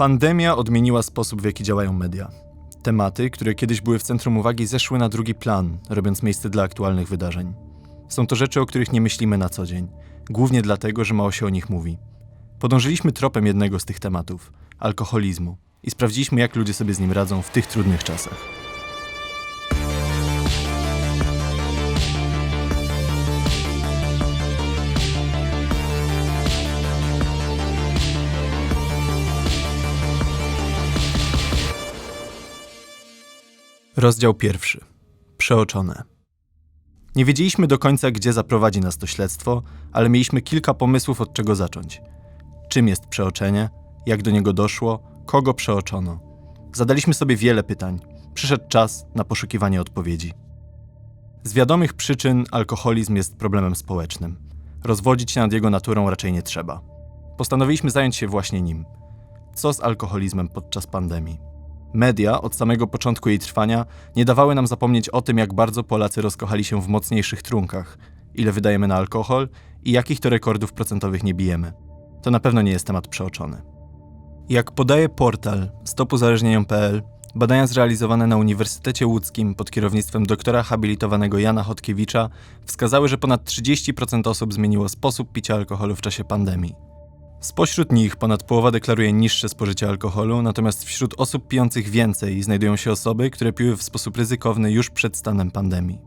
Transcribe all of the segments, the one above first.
Pandemia odmieniła sposób, w jaki działają media. Tematy, które kiedyś były w centrum uwagi, zeszły na drugi plan, robiąc miejsce dla aktualnych wydarzeń. Są to rzeczy, o których nie myślimy na co dzień, głównie dlatego, że mało się o nich mówi. Podążyliśmy tropem jednego z tych tematów alkoholizmu i sprawdziliśmy, jak ludzie sobie z nim radzą w tych trudnych czasach. Rozdział pierwszy. Przeoczone. Nie wiedzieliśmy do końca, gdzie zaprowadzi nas to śledztwo, ale mieliśmy kilka pomysłów, od czego zacząć. Czym jest przeoczenie? Jak do niego doszło? Kogo przeoczono? Zadaliśmy sobie wiele pytań. Przyszedł czas na poszukiwanie odpowiedzi. Z wiadomych przyczyn alkoholizm jest problemem społecznym. Rozwodzić się nad jego naturą raczej nie trzeba. Postanowiliśmy zająć się właśnie nim. Co z alkoholizmem podczas pandemii? Media od samego początku jej trwania nie dawały nam zapomnieć o tym, jak bardzo Polacy rozkochali się w mocniejszych trunkach, ile wydajemy na alkohol i jakich to rekordów procentowych nie bijemy. To na pewno nie jest temat przeoczony. Jak podaje portal stopuzależnieniom.pl, badania zrealizowane na Uniwersytecie Łódzkim pod kierownictwem doktora habilitowanego Jana Chodkiewicza wskazały, że ponad 30% osób zmieniło sposób picia alkoholu w czasie pandemii. Spośród nich ponad połowa deklaruje niższe spożycie alkoholu, natomiast wśród osób pijących więcej znajdują się osoby, które piły w sposób ryzykowny już przed stanem pandemii.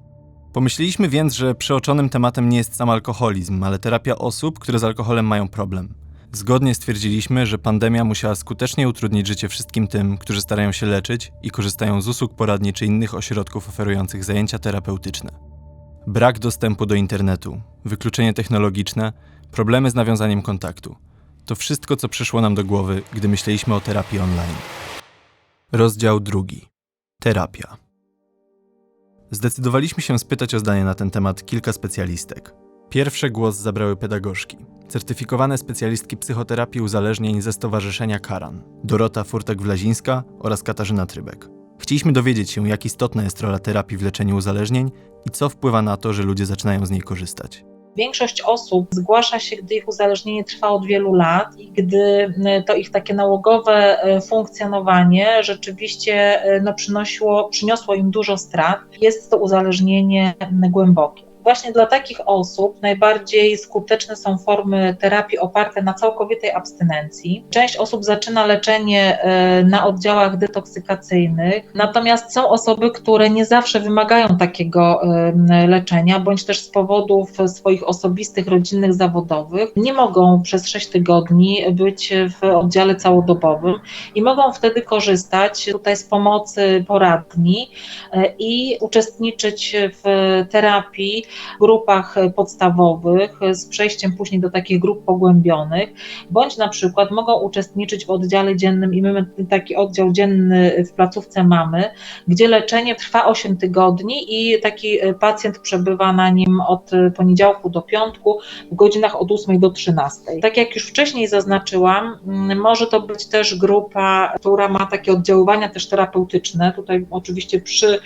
Pomyśleliśmy więc, że przeoczonym tematem nie jest sam alkoholizm, ale terapia osób, które z alkoholem mają problem. Zgodnie stwierdziliśmy, że pandemia musiała skutecznie utrudnić życie wszystkim tym, którzy starają się leczyć i korzystają z usług poradni czy innych ośrodków oferujących zajęcia terapeutyczne. Brak dostępu do internetu, wykluczenie technologiczne, problemy z nawiązaniem kontaktu to wszystko, co przyszło nam do głowy, gdy myśleliśmy o terapii online. Rozdział drugi. Terapia. Zdecydowaliśmy się spytać o zdanie na ten temat kilka specjalistek. Pierwsze głos zabrały pedagogzki, certyfikowane specjalistki psychoterapii uzależnień ze Stowarzyszenia Karan, Dorota Furtek-Wlazińska oraz Katarzyna Trybek. Chcieliśmy dowiedzieć się, jak istotna jest rola terapii w leczeniu uzależnień i co wpływa na to, że ludzie zaczynają z niej korzystać. Większość osób zgłasza się, gdy ich uzależnienie trwa od wielu lat i gdy to ich takie nałogowe e, funkcjonowanie rzeczywiście e, no, przynosiło, przyniosło im dużo strat. Jest to uzależnienie głębokie. Właśnie dla takich osób najbardziej skuteczne są formy terapii oparte na całkowitej abstynencji. Część osób zaczyna leczenie e, na oddziałach detoksykacyjnych, natomiast są osoby, które nie zawsze wymagają takiego leczenia, bądź też z powodów swoich osobistych, rodzinnych, zawodowych, nie mogą przez 6 tygodni być w oddziale całodobowym i mogą wtedy korzystać tutaj z pomocy poradni e, i uczestniczyć w terapii grupach podstawowych z przejściem później do takich grup pogłębionych, bądź na przykład mogą uczestniczyć w oddziale dziennym i my taki oddział dzienny w placówce mamy, gdzie leczenie trwa 8 tygodni i taki pacjent przebywa na nim od poniedziałku do piątku w godzinach od 8 do 13. Tak jak już wcześniej zaznaczyłam, może to być też grupa, która ma takie oddziaływania też terapeutyczne, tutaj oczywiście przy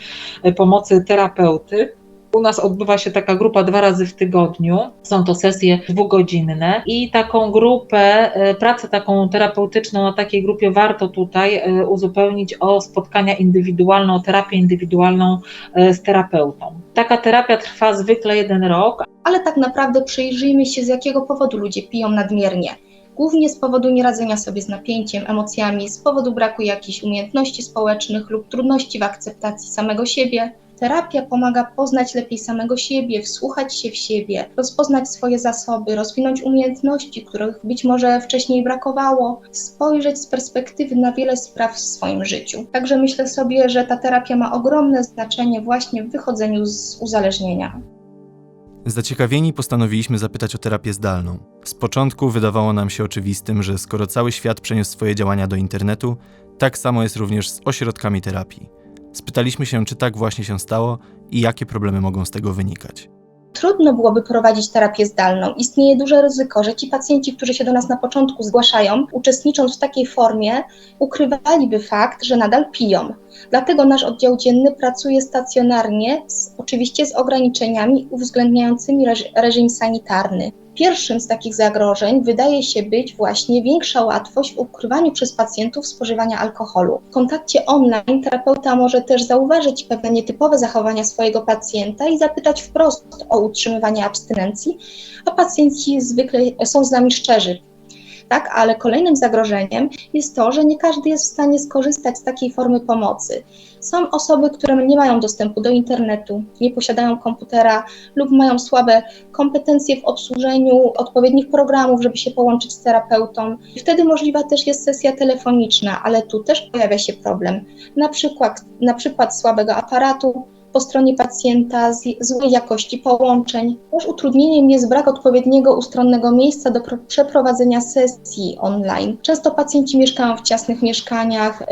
pomocy terapeuty. U nas odbywa się taka grupa dwa razy w tygodniu. Są to sesje dwugodzinne i taką grupę, e, pracę taką terapeutyczną na takiej grupie warto tutaj e, uzupełnić o spotkania indywidualne, o terapię indywidualną e, z terapeutą. Taka terapia trwa zwykle jeden rok. Ale tak naprawdę przyjrzyjmy się, z jakiego powodu ludzie piją nadmiernie głównie z powodu nieradzenia sobie z napięciem, emocjami, z powodu braku jakichś umiejętności społecznych lub trudności w akceptacji samego siebie, Terapia pomaga poznać lepiej samego siebie, wsłuchać się w siebie, rozpoznać swoje zasoby, rozwinąć umiejętności, których być może wcześniej brakowało, spojrzeć z perspektywy na wiele spraw w swoim życiu. Także myślę sobie, że ta terapia ma ogromne znaczenie właśnie w wychodzeniu z uzależnienia. Zaciekawieni postanowiliśmy zapytać o terapię zdalną. Z początku wydawało nam się oczywistym, że skoro cały świat przeniósł swoje działania do internetu, tak samo jest również z ośrodkami terapii. Spytaliśmy się, czy tak właśnie się stało i jakie problemy mogą z tego wynikać. Trudno byłoby prowadzić terapię zdalną. Istnieje duże ryzyko, że ci pacjenci, którzy się do nas na początku zgłaszają, uczestnicząc w takiej formie, ukrywaliby fakt, że nadal piją. Dlatego nasz oddział dzienny pracuje stacjonarnie, z, oczywiście z ograniczeniami uwzględniającymi reżim sanitarny. Pierwszym z takich zagrożeń wydaje się być właśnie większa łatwość w ukrywaniu przez pacjentów spożywania alkoholu. W kontakcie online terapeuta może też zauważyć pewne nietypowe zachowania swojego pacjenta i zapytać wprost o utrzymywanie abstynencji, a pacjenci zwykle są z nami szczerzy. Tak, ale kolejnym zagrożeniem jest to, że nie każdy jest w stanie skorzystać z takiej formy pomocy. Są osoby, które nie mają dostępu do internetu, nie posiadają komputera lub mają słabe kompetencje w obsłużeniu odpowiednich programów, żeby się połączyć z terapeutą. Wtedy możliwa też jest sesja telefoniczna, ale tu też pojawia się problem. Na przykład, na przykład słabego aparatu, po stronie pacjenta, złej jakości połączeń. Też utrudnieniem jest brak odpowiedniego ustronnego miejsca do pro- przeprowadzenia sesji online. Często pacjenci mieszkają w ciasnych mieszkaniach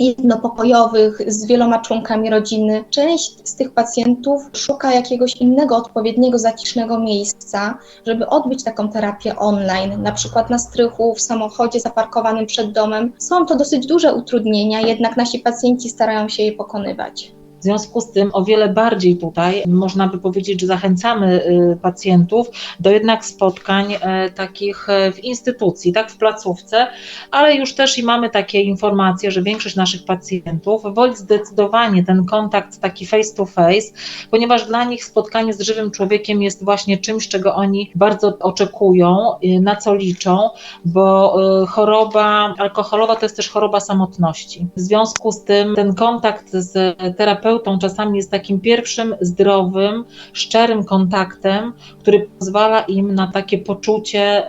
jednopokojowych z wieloma członkami rodziny. Część z tych pacjentów szuka jakiegoś innego odpowiedniego zacisznego miejsca, żeby odbyć taką terapię online, na przykład na strychu, w samochodzie zaparkowanym przed domem. Są to dosyć duże utrudnienia, jednak nasi pacjenci starają się je pokonywać. W związku z tym o wiele bardziej tutaj można by powiedzieć, że zachęcamy y, pacjentów do jednak spotkań e, takich e, w instytucji, tak w placówce, ale już też i mamy takie informacje, że większość naszych pacjentów woli zdecydowanie ten kontakt taki face to face, ponieważ dla nich spotkanie z żywym człowiekiem jest właśnie czymś, czego oni bardzo oczekują, y, na co liczą, bo y, choroba alkoholowa to jest też choroba samotności. W związku z tym ten kontakt z terapeutą czasami jest takim pierwszym zdrowym, szczerym kontaktem, który pozwala im na takie poczucie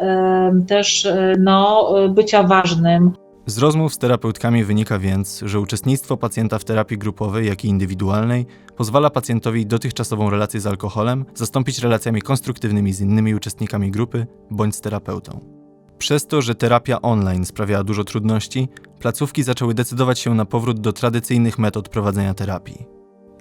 też e, no, e, bycia ważnym, Z rozmów z terapeutkami wynika więc, że uczestnictwo pacjenta w terapii grupowej, jak i indywidualnej pozwala pacjentowi dotychczasową relację z alkoholem zastąpić relacjami konstruktywnymi z innymi uczestnikami grupy bądź z terapeutą. Przez to, że terapia online sprawiała dużo trudności, placówki zaczęły decydować się na powrót do tradycyjnych metod prowadzenia terapii.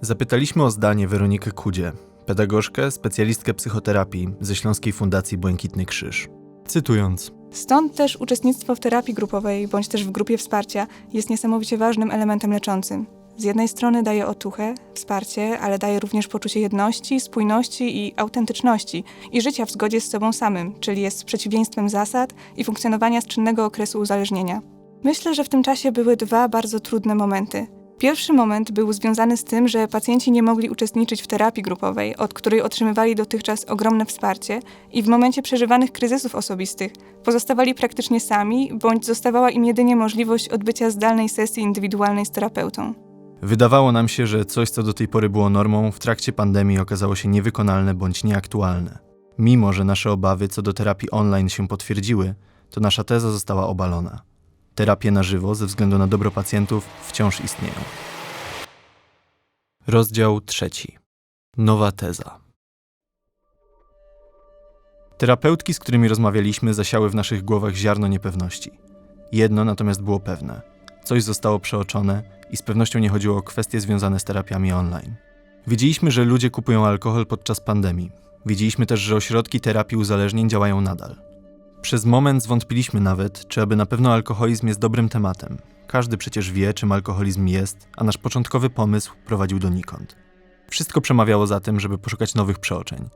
Zapytaliśmy o zdanie Weronikę Kudzie, pedagogzkę, specjalistkę psychoterapii ze Śląskiej Fundacji Błękitny Krzyż. Cytując: Stąd też uczestnictwo w terapii grupowej bądź też w grupie wsparcia jest niesamowicie ważnym elementem leczącym. Z jednej strony daje otuchę, wsparcie, ale daje również poczucie jedności, spójności i autentyczności i życia w zgodzie z sobą samym, czyli jest przeciwieństwem zasad i funkcjonowania z czynnego okresu uzależnienia. Myślę, że w tym czasie były dwa bardzo trudne momenty. Pierwszy moment był związany z tym, że pacjenci nie mogli uczestniczyć w terapii grupowej, od której otrzymywali dotychczas ogromne wsparcie, i w momencie przeżywanych kryzysów osobistych pozostawali praktycznie sami, bądź zostawała im jedynie możliwość odbycia zdalnej sesji indywidualnej z terapeutą. Wydawało nam się, że coś, co do tej pory było normą, w trakcie pandemii okazało się niewykonalne bądź nieaktualne. Mimo, że nasze obawy co do terapii online się potwierdziły, to nasza teza została obalona. Terapie na żywo, ze względu na dobro pacjentów, wciąż istnieją. Rozdział trzeci. Nowa teza. Terapeutki, z którymi rozmawialiśmy, zasiały w naszych głowach ziarno niepewności. Jedno natomiast było pewne: coś zostało przeoczone i z pewnością nie chodziło o kwestie związane z terapiami online. Wiedzieliśmy, że ludzie kupują alkohol podczas pandemii. Wiedzieliśmy też, że ośrodki terapii uzależnień działają nadal. Przez moment zwątpiliśmy nawet, czy aby na pewno alkoholizm jest dobrym tematem. Każdy przecież wie, czym alkoholizm jest, a nasz początkowy pomysł prowadził donikąd. Wszystko przemawiało za tym, żeby poszukać nowych przeoczeń.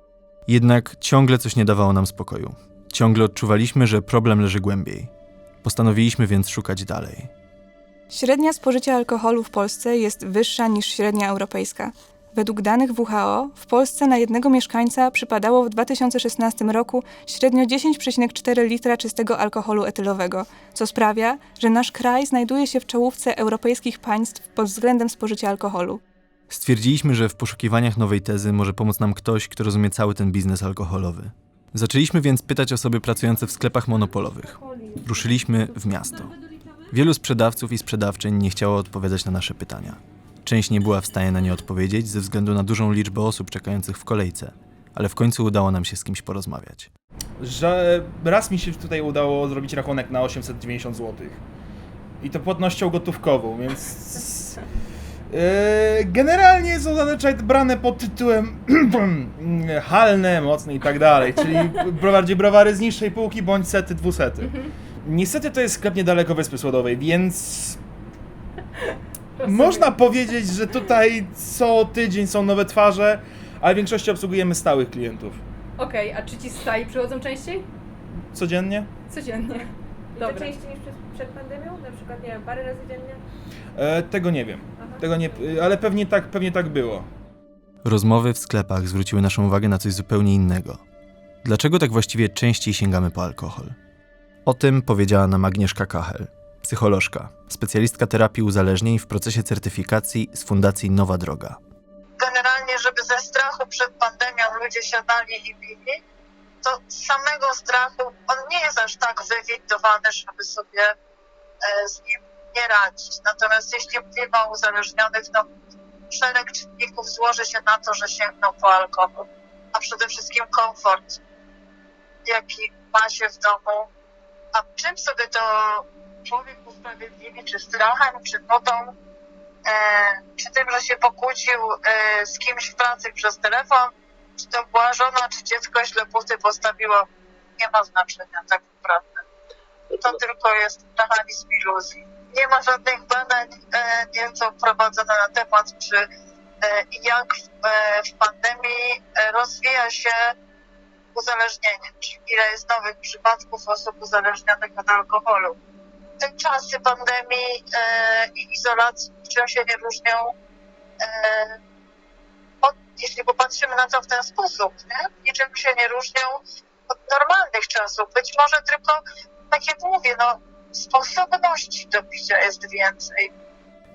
Jednak ciągle coś nie dawało nam spokoju. Ciągle odczuwaliśmy, że problem leży głębiej. Postanowiliśmy więc szukać dalej. Średnia spożycia alkoholu w Polsce jest wyższa niż średnia europejska. Według danych WHO w Polsce na jednego mieszkańca przypadało w 2016 roku średnio 10,4 litra czystego alkoholu etylowego, co sprawia, że nasz kraj znajduje się w czołówce europejskich państw pod względem spożycia alkoholu. Stwierdziliśmy, że w poszukiwaniach nowej tezy może pomóc nam ktoś, kto rozumie cały ten biznes alkoholowy. Zaczęliśmy więc pytać osoby pracujące w sklepach monopolowych. Ruszyliśmy w miasto. Wielu sprzedawców i sprzedawczyń nie chciało odpowiadać na nasze pytania. Część nie była w stanie na nie odpowiedzieć ze względu na dużą liczbę osób czekających w kolejce, ale w końcu udało nam się z kimś porozmawiać. że raz mi się tutaj udało zrobić rachunek na 890 zł. I to płatnością gotówkową, więc. Yy, generalnie są zazwyczaj brane pod tytułem halne, mocne i tak dalej, czyli bardziej browary z niższej półki bądź sety, dwusety. Niestety to jest sklep niedaleko Wyspy Słodowej, więc można powiedzieć, że tutaj co tydzień są nowe twarze, ale w większości obsługujemy stałych klientów. Okej, a czy ci z sali przychodzą częściej? Codziennie? Codziennie. I Dobra. to częściej niż przed, przed pandemią? Na przykład, nie wiem, parę razy dziennie? E, tego nie wiem. Aha. Tego nie, ale pewnie tak, pewnie tak było. Rozmowy w sklepach zwróciły naszą uwagę na coś zupełnie innego. Dlaczego tak właściwie częściej sięgamy po alkohol? O tym powiedziała nam Agnieszka Kachel, psycholożka, specjalistka terapii uzależnień w procesie certyfikacji z Fundacji Nowa Droga. generalnie, żeby ze strachu przed pandemią ludzie siadali i pili, to z samego strachu on nie jest aż tak wywindowany, żeby sobie e, z nim nie radzić. Natomiast jeśli o uzależnionych, to szereg czynników złoży się na to, że sięgną po alkohol, a przede wszystkim komfort, jaki ma się w domu. A czym sobie to człowiek usprawiedliwi, czy strachem, czy nutą, e, czy tym, że się pokłócił e, z kimś w pracy przez telefon, czy to była żona, czy dziecko źle buty postawiło, nie ma znaczenia tak naprawdę. To tylko jest mechanizm iluzji. Nie ma żadnych badań, e, nie są prowadzone na temat, czy i jak w, pandemii rozwija się uzależnienie, czyli ile jest nowych przypadków osób uzależnionych od alkoholu. Te czasy pandemii e, i izolacji niczym się nie różnią, e, od, jeśli popatrzymy na to w ten sposób, nie? niczym się nie różnią od normalnych czasów. Być może tylko, tak jak mówię, no, sposobności do picia jest więcej.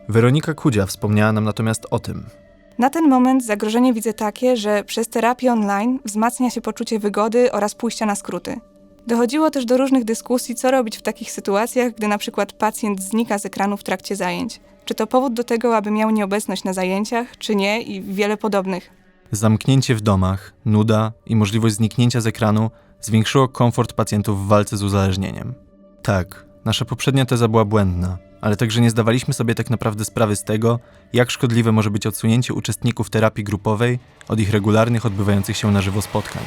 Weronika Kudzia wspomniała nam natomiast o tym, Na ten moment zagrożenie widzę takie, że przez terapię online wzmacnia się poczucie wygody oraz pójścia na skróty. Dochodziło też do różnych dyskusji, co robić w takich sytuacjach, gdy na przykład pacjent znika z ekranu w trakcie zajęć. Czy to powód do tego, aby miał nieobecność na zajęciach, czy nie i wiele podobnych. Zamknięcie w domach, nuda i możliwość zniknięcia z ekranu zwiększyło komfort pacjentów w walce z uzależnieniem. Tak, nasza poprzednia teza była błędna, ale także nie zdawaliśmy sobie tak naprawdę sprawy z tego, jak szkodliwe może być odsunięcie uczestników terapii grupowej od ich regularnych odbywających się na żywo spotkań.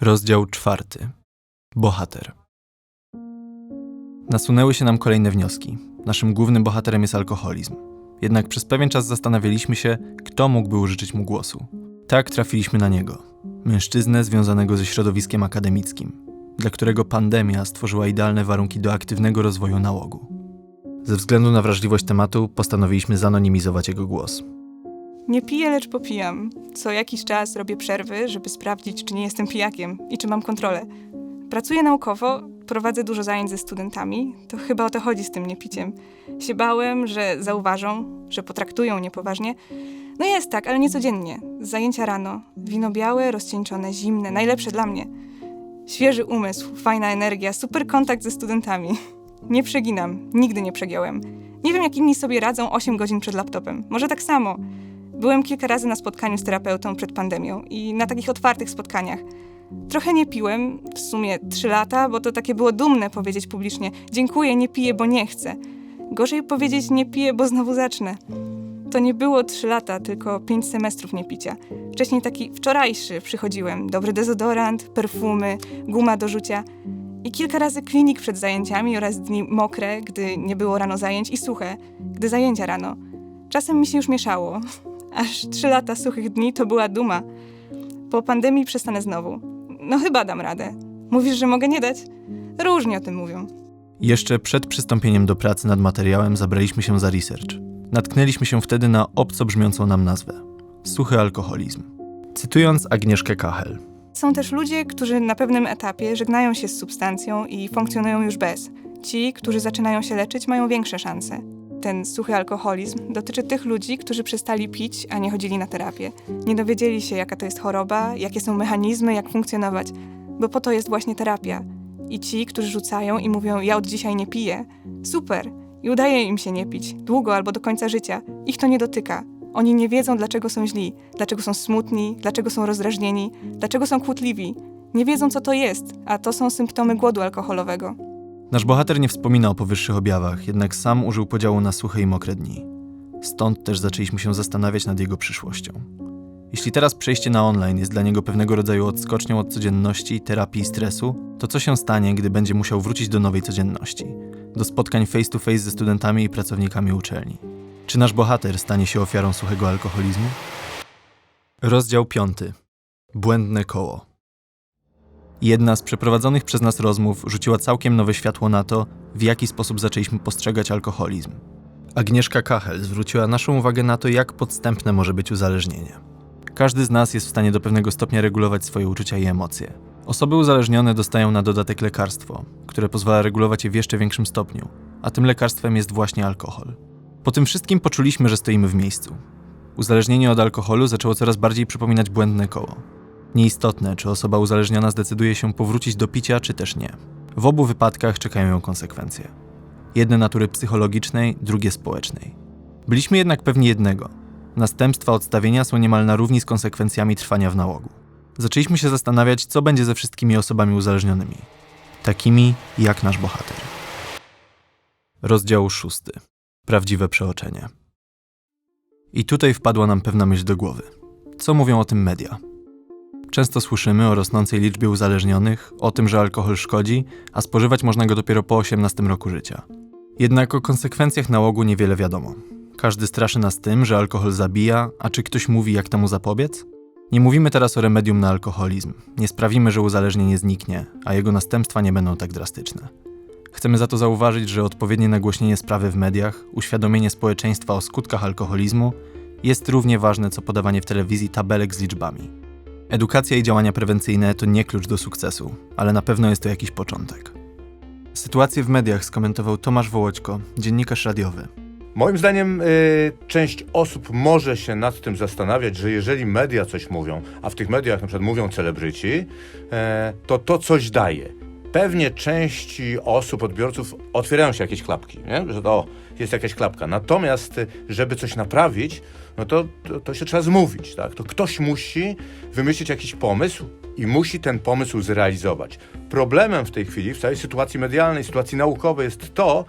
Rozdział czwarty. Bohater. Nasunęły się nam kolejne wnioski. Naszym głównym bohaterem jest alkoholizm. Jednak przez pewien czas zastanawialiśmy się, kto mógłby użyczyć mu głosu. Tak trafiliśmy na niego. Mężczyznę związanego ze środowiskiem akademickim, dla którego pandemia stworzyła idealne warunki do aktywnego rozwoju nałogu. Ze względu na wrażliwość tematu postanowiliśmy zanonimizować jego głos. Nie piję, lecz popijam. Co jakiś czas robię przerwy, żeby sprawdzić, czy nie jestem pijakiem i czy mam kontrolę. Pracuję naukowo, prowadzę dużo zajęć ze studentami. To chyba o to chodzi z tym niepiciem. Się bałem, że zauważą, że potraktują niepoważnie. No jest tak, ale nie codziennie. Zajęcia rano. Wino białe, rozcieńczone, zimne, najlepsze dla mnie. Świeży umysł, fajna energia, super kontakt ze studentami. Nie przeginam, nigdy nie przegiąłem. Nie wiem, jak inni sobie radzą 8 godzin przed laptopem. Może tak samo. Byłem kilka razy na spotkaniu z terapeutą przed pandemią i na takich otwartych spotkaniach. Trochę nie piłem, w sumie trzy lata, bo to takie było dumne powiedzieć publicznie: Dziękuję, nie piję, bo nie chcę. Gorzej powiedzieć: Nie piję, bo znowu zacznę. To nie było trzy lata, tylko pięć semestrów niepicia. Wcześniej taki wczorajszy przychodziłem: dobry dezodorant, perfumy, guma do rzucia. I kilka razy klinik przed zajęciami oraz dni mokre, gdy nie było rano zajęć, i suche, gdy zajęcia rano. Czasem mi się już mieszało. Aż trzy lata suchych dni to była duma. Po pandemii przestanę znowu. No chyba dam radę. Mówisz, że mogę nie dać? Różnie o tym mówią. Jeszcze przed przystąpieniem do pracy nad materiałem zabraliśmy się za research. Natknęliśmy się wtedy na obco brzmiącą nam nazwę suchy alkoholizm. Cytując Agnieszkę Kachel, Są też ludzie, którzy na pewnym etapie żegnają się z substancją i funkcjonują już bez. Ci, którzy zaczynają się leczyć, mają większe szanse. Ten suchy alkoholizm dotyczy tych ludzi, którzy przestali pić, a nie chodzili na terapię. Nie dowiedzieli się, jaka to jest choroba, jakie są mechanizmy, jak funkcjonować, bo po to jest właśnie terapia. I ci, którzy rzucają i mówią: Ja od dzisiaj nie piję, super, i udaje im się nie pić, długo albo do końca życia, ich to nie dotyka. Oni nie wiedzą, dlaczego są źli, dlaczego są smutni, dlaczego są rozdrażnieni, dlaczego są kłótliwi. Nie wiedzą, co to jest, a to są symptomy głodu alkoholowego. Nasz bohater nie wspomina o powyższych objawach, jednak sam użył podziału na suche i mokre dni. Stąd też zaczęliśmy się zastanawiać nad jego przyszłością. Jeśli teraz przejście na online jest dla niego pewnego rodzaju odskocznią od codzienności, terapii i stresu, to co się stanie, gdy będzie musiał wrócić do nowej codzienności? Do spotkań face to face ze studentami i pracownikami uczelni. Czy nasz bohater stanie się ofiarą suchego alkoholizmu? Rozdział 5. Błędne koło. Jedna z przeprowadzonych przez nas rozmów rzuciła całkiem nowe światło na to, w jaki sposób zaczęliśmy postrzegać alkoholizm. Agnieszka Kachel zwróciła naszą uwagę na to, jak podstępne może być uzależnienie. Każdy z nas jest w stanie do pewnego stopnia regulować swoje uczucia i emocje. Osoby uzależnione dostają na dodatek lekarstwo, które pozwala regulować je w jeszcze większym stopniu, a tym lekarstwem jest właśnie alkohol. Po tym wszystkim poczuliśmy, że stoimy w miejscu. Uzależnienie od alkoholu zaczęło coraz bardziej przypominać błędne koło. Nieistotne, czy osoba uzależniona zdecyduje się powrócić do picia, czy też nie. W obu wypadkach czekają ją konsekwencje. Jedne natury psychologicznej, drugie społecznej. Byliśmy jednak pewni jednego. Następstwa odstawienia są niemal na równi z konsekwencjami trwania w nałogu. Zaczęliśmy się zastanawiać, co będzie ze wszystkimi osobami uzależnionymi. Takimi jak nasz bohater. Rozdział szósty. Prawdziwe przeoczenie. I tutaj wpadła nam pewna myśl do głowy. Co mówią o tym media? Często słyszymy o rosnącej liczbie uzależnionych, o tym, że alkohol szkodzi, a spożywać można go dopiero po 18 roku życia. Jednak o konsekwencjach nałogu niewiele wiadomo. Każdy straszy nas tym, że alkohol zabija, a czy ktoś mówi, jak temu zapobiec? Nie mówimy teraz o remedium na alkoholizm. Nie sprawimy, że uzależnienie zniknie, a jego następstwa nie będą tak drastyczne. Chcemy za to zauważyć, że odpowiednie nagłośnienie sprawy w mediach, uświadomienie społeczeństwa o skutkach alkoholizmu jest równie ważne co podawanie w telewizji tabelek z liczbami. Edukacja i działania prewencyjne to nie klucz do sukcesu, ale na pewno jest to jakiś początek. Sytuację w mediach skomentował Tomasz Wołoćko, dziennikarz radiowy. Moim zdaniem y, część osób może się nad tym zastanawiać, że jeżeli media coś mówią, a w tych mediach na przykład mówią celebryci, e, to to coś daje. Pewnie części osób, odbiorców otwierają się jakieś klapki, nie? że to jest jakaś klapka. Natomiast, y, żeby coś naprawić, no to, to, to się trzeba zmówić. Tak? To ktoś musi wymyślić jakiś pomysł i musi ten pomysł zrealizować. Problemem w tej chwili, w całej sytuacji medialnej, sytuacji naukowej jest to,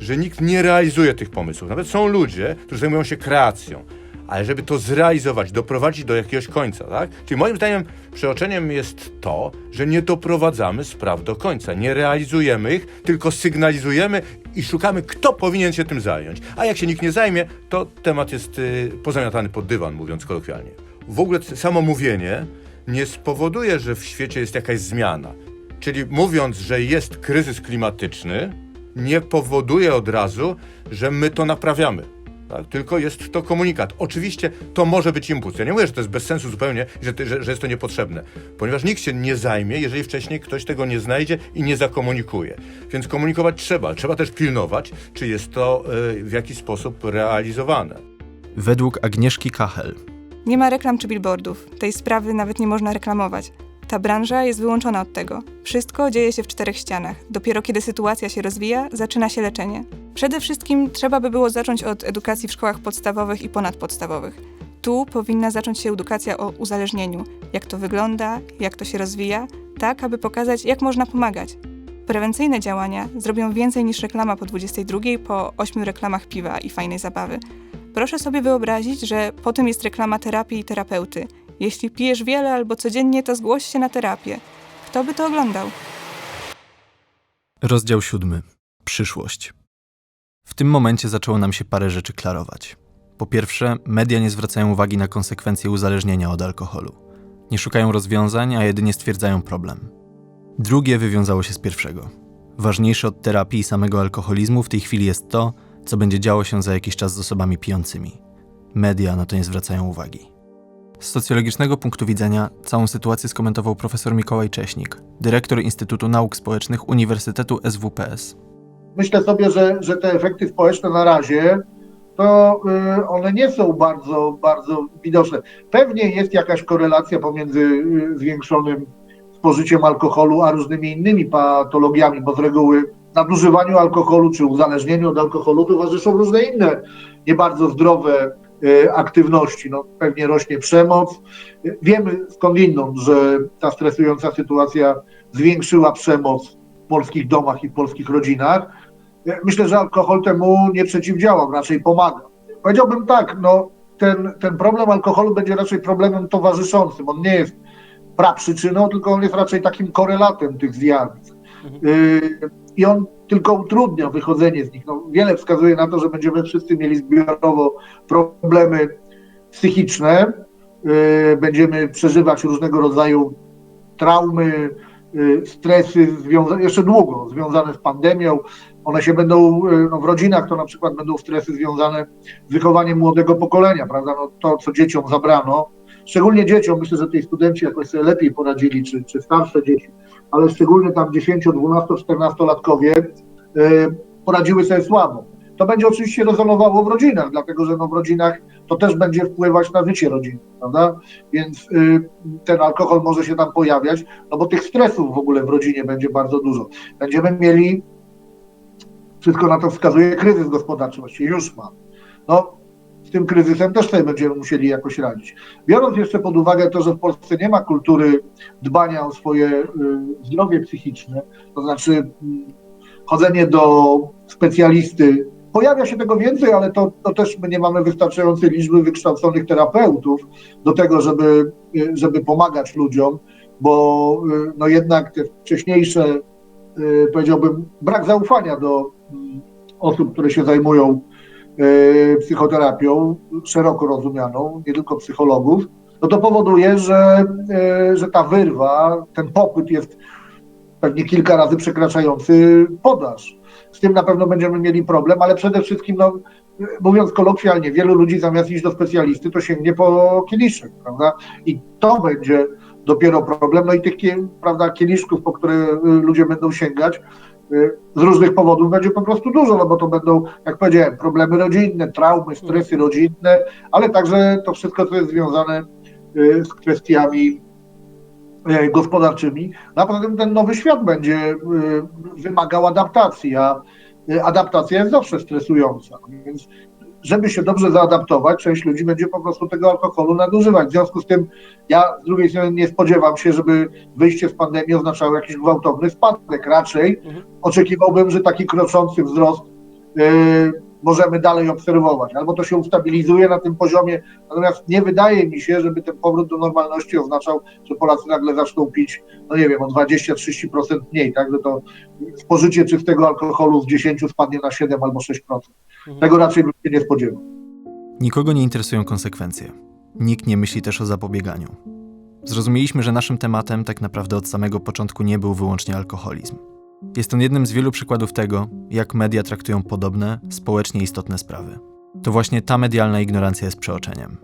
że nikt nie realizuje tych pomysłów. Nawet są ludzie, którzy zajmują się kreacją, ale żeby to zrealizować, doprowadzić do jakiegoś końca, tak? Czyli moim zdaniem przeoczeniem jest to, że nie doprowadzamy spraw do końca, nie realizujemy ich, tylko sygnalizujemy i szukamy, kto powinien się tym zająć. A jak się nikt nie zajmie, to temat jest y, pozamiatany pod dywan, mówiąc kolokwialnie. W ogóle samo mówienie nie spowoduje, że w świecie jest jakaś zmiana. Czyli mówiąc, że jest kryzys klimatyczny, nie powoduje od razu, że my to naprawiamy. Tak? Tylko jest to komunikat. Oczywiście to może być impuls. Ja nie mówię, że to jest bez sensu zupełnie, że, że, że jest to niepotrzebne, ponieważ nikt się nie zajmie, jeżeli wcześniej ktoś tego nie znajdzie i nie zakomunikuje. Więc komunikować trzeba. Trzeba też pilnować, czy jest to y, w jakiś sposób realizowane. Według Agnieszki Kachel, Nie ma reklam czy billboardów. Tej sprawy nawet nie można reklamować. Ta branża jest wyłączona od tego. Wszystko dzieje się w czterech ścianach. Dopiero kiedy sytuacja się rozwija, zaczyna się leczenie. Przede wszystkim trzeba by było zacząć od edukacji w szkołach podstawowych i ponadpodstawowych. Tu powinna zacząć się edukacja o uzależnieniu, jak to wygląda, jak to się rozwija, tak aby pokazać, jak można pomagać. Prewencyjne działania zrobią więcej niż reklama po 22 po 8 reklamach piwa i fajnej zabawy. Proszę sobie wyobrazić, że potem jest reklama terapii i terapeuty. Jeśli pijesz wiele albo codziennie, to zgłoś się na terapię. Kto by to oglądał? rozdział siódmy. Przyszłość. W tym momencie zaczęło nam się parę rzeczy klarować. Po pierwsze, media nie zwracają uwagi na konsekwencje uzależnienia od alkoholu. Nie szukają rozwiązań, a jedynie stwierdzają problem. Drugie wywiązało się z pierwszego. Ważniejsze od terapii i samego alkoholizmu w tej chwili jest to, co będzie działo się za jakiś czas z osobami pijącymi. Media na to nie zwracają uwagi. Z socjologicznego punktu widzenia całą sytuację skomentował profesor Mikołaj Cześnik, dyrektor Instytutu Nauk Społecznych Uniwersytetu SWPS. myślę sobie, że, że te efekty społeczne na razie, to y, one nie są bardzo, bardzo widoczne. Pewnie jest jakaś korelacja pomiędzy y, zwiększonym spożyciem alkoholu, a różnymi innymi patologiami, bo z reguły nadużywaniu alkoholu czy uzależnieniu od alkoholu towarzyszą różne inne nie bardzo zdrowe aktywności. No, pewnie rośnie przemoc. Y, Wiemy skądinąd, że ta stresująca sytuacja zwiększyła przemoc w polskich domach i w polskich rodzinach. Myślę, że alkohol temu nie przeciwdziała, raczej pomaga. Powiedziałbym tak, no, ten, ten problem alkoholu będzie raczej problemem towarzyszącym. On nie jest praprzyczyną, tylko on jest raczej takim korelatem tych zjawisk. Yy, I on tylko utrudnia wychodzenie z nich. No, wiele wskazuje na to, że będziemy wszyscy mieli zbiorowo problemy psychiczne. y, będziemy przeżywać różnego rodzaju traumy, y, stresy związa- jeszcze długo związane z pandemią. One się będą y, no, w rodzinach, to na przykład będą stresy związane z wychowaniem młodego pokolenia, prawda? No, to, co dzieciom zabrano, szczególnie dzieciom, myślę, że tej studenci jakoś sobie lepiej poradzili, czy, czy starsze dzieci, ale szczególnie tam 10, 12, 14 latkowie y, poradziły sobie słabo. To będzie oczywiście rezonowało w rodzinach, dlatego że no w rodzinach to też będzie wpływać na życie rodziny, prawda? Więc y, ten alkohol może się tam pojawiać, no bo tych stresów w ogóle w rodzinie będzie bardzo dużo. Będziemy mieli, wszystko na to wskazuje, kryzys gospodarczy, właściwie już ma. No, z tym kryzysem też sobie będziemy musieli jakoś radzić. Biorąc jeszcze pod uwagę to, że w Polsce nie ma kultury dbania o swoje y, zdrowie psychiczne, to znaczy y, chodzenie do specjalisty, pojawia się tego więcej, ale to, to też my nie mamy wystarczającej liczby wykształconych terapeutów do tego, żeby, żeby pomagać ludziom, bo y, no jednak te wcześniejsze, y, powiedziałbym, brak zaufania do mm, osób, które się zajmują y, psychoterapią, szeroko rozumianą, nie tylko psychologów, no to powoduje, że, że ta wyrwa, ten popyt jest pewnie kilka razy przekraczający podaż. Z tym na pewno będziemy mieli problem, ale przede wszystkim, no, mówiąc kolokwialnie, wielu ludzi zamiast iść do specjalisty, to sięgnie po kieliszek, prawda? I to będzie dopiero problem. No i tych prawda, kieliszków, po które y, ludzie będą sięgać, y, z różnych powodów będzie po prostu dużo, no bo to będą, jak powiedziałem, problemy rodzinne, traumy, stresy rodzinne, ale także to wszystko, co jest związane y, z kwestiami gospodarczymi. A poza tym ten nowy świat będzie y, wymagał adaptacji, a y, adaptacja jest zawsze stresująca. Więc żeby się dobrze zaadaptować, część ludzi będzie po prostu tego alkoholu nadużywać. W związku z tym ja z drugiej strony nie spodziewam się, żeby wyjście z pandemii oznaczało jakiś gwałtowny spadek. Raczej oczekiwałbym, że taki kroczący wzrost y, możemy dalej obserwować, albo to się ustabilizuje na tym poziomie, natomiast nie wydaje mi się, żeby ten powrót do normalności oznaczał, że Polacy nagle zaczną pić, no nie wiem, o 20-30% mniej, tak, że to spożycie czystego alkoholu z 10 spadnie na 7 albo 6%. Tego raczej bym się nie spodziewał. Nikogo nie interesują konsekwencje. Nikt nie myśli też o zapobieganiu. Zrozumieliśmy, że naszym tematem tak naprawdę od samego początku nie był wyłącznie alkoholizm. Jest on jednym z wielu przykładów tego, jak media traktują podobne, społecznie istotne sprawy. To właśnie ta medialna ignorancja jest przeoczeniem.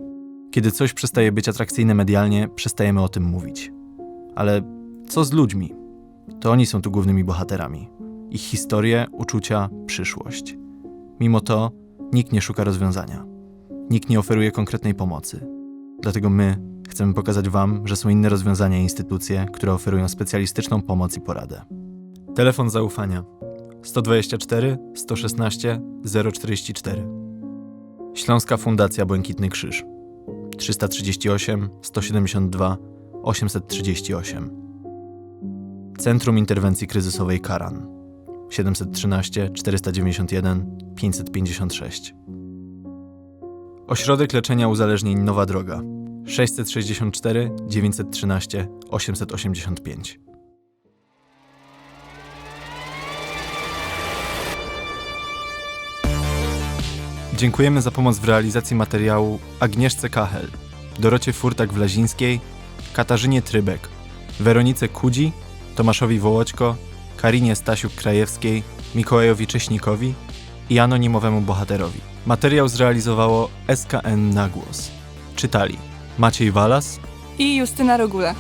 Kiedy coś przestaje być atrakcyjne medialnie, przestajemy o tym mówić. Ale co z ludźmi? To oni są tu głównymi bohaterami. Ich historie, uczucia, przyszłość. Mimo to nikt nie szuka rozwiązania. Nikt nie oferuje konkretnej pomocy. Dlatego my chcemy pokazać Wam, że są inne rozwiązania i instytucje, które oferują specjalistyczną pomoc i poradę. Telefon zaufania. 124 116 044 Śląska Fundacja Błękitny Krzyż. 338 172 838 Centrum Interwencji Kryzysowej Karan. 713 491 556 Ośrodek Leczenia Uzależnień Nowa Droga. 664 913 885 Dziękujemy za pomoc w realizacji materiału Agnieszce Kachel, Dorocie Furtak-Wlazińskiej, Katarzynie Trybek, Weronice Kudzi, Tomaszowi Wołoćko, Karinie Stasiuk-Krajewskiej, Mikołajowi Cześnikowi i anonimowemu bohaterowi. Materiał zrealizowało SKN Nagłos. Czytali Maciej Walas, I Justyna Rogula.